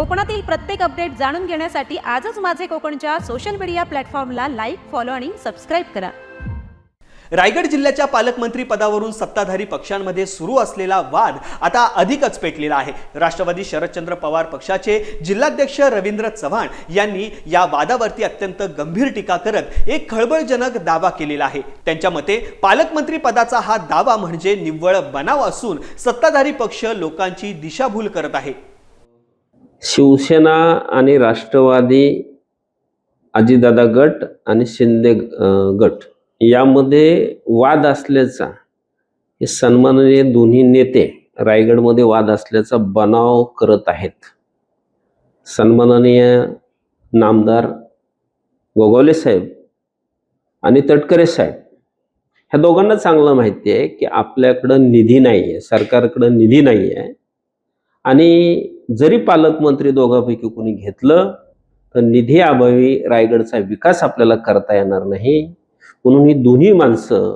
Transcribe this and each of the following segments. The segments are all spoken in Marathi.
कोकणातील प्रत्येक अपडेट जाणून घेण्यासाठी आजच माझे कोकणच्या सोशल मीडिया प्लॅटफॉर्मला लाईक फॉलो आणि सबस्क्राईब करा. रायगड जिल्ह्याच्या पालकमंत्री पदावरून सत्ताधारी पक्षांमध्ये सुरू असलेला वाद आता अधिकच पेटलेला आहे. राष्ट्रवादी शरदचंद्र पवार पक्षाचे जिल्हाध्यक्ष रवींद्र चव्हाण यांनी या वादावरती अत्यंत गंभीर टीका करत एक खळबळजनक दावा केलेला आहे. त्यांच्या मते पालकमंत्री पदाचा हा दावा म्हणजे निव्वळ बनाव असून सत्ताधारी पक्ष लोकांची दिशाभूल करत आहे. शिवसेना आणि राष्ट्रवादी अजितदादा गट आणि शिंदे गट यामध्ये वाद असल्याचा हे सन्माननीय दोन्ही नेते रायगडमध्ये वाद असल्याचा बनाव करत आहेत. सन्माननीय नामदार गोगावले साहेब आणि तटकरे साहेब ह्या दोघांना चांगलं माहिती आहे की आपल्याकडं निधी नाही आहे सरकारकडं निधी नाही आहे आणि जरी पालकमंत्री दोघांपैकी कोणी घेतलं तर निधी अभावी रायगडचा विकास आपल्याला करता येणार नाही. म्हणून ही दोन्ही माणसं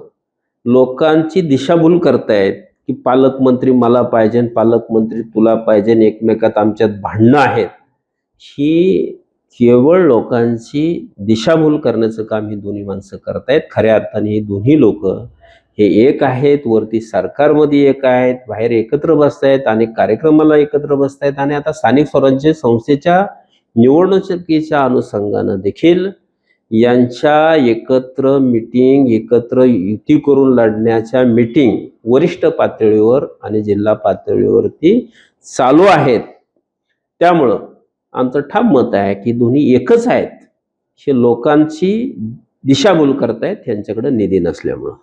लोकांची दिशाभूल करतायत की पालकमंत्री मला पाहिजे पालकमंत्री तुला पाहिजे आणि एकमेकात आमच्यात भांडणं आहेत. ही केवळ लोकांची दिशाभूल करण्याचं काम ही दोन्ही माणसं करतायत. खऱ्या अर्थाने ही दोन्ही लोक हे एक आहेत वरती सरकारमध्ये एक आहेत बाहेर एकत्र बसतायत आणि कार्यक्रमाला एकत्र बसतायत आणि आता स्थानिक स्वराज्य संस्थेच्या निवडणुकीच्या अनुषंगानं देखील यांच्या एकत्र मिटिंग एकत्र युती करून लढण्याच्या मिटिंग वरिष्ठ पातळीवर आणि जिल्हा पातळीवरती चालू आहेत. त्यामुळं आमचं ठाम मत आहे की दोन्ही एकच आहेत हे लोकांची दिशाभूल करतायत त्यांच्याकडे निधी नसल्यामुळं.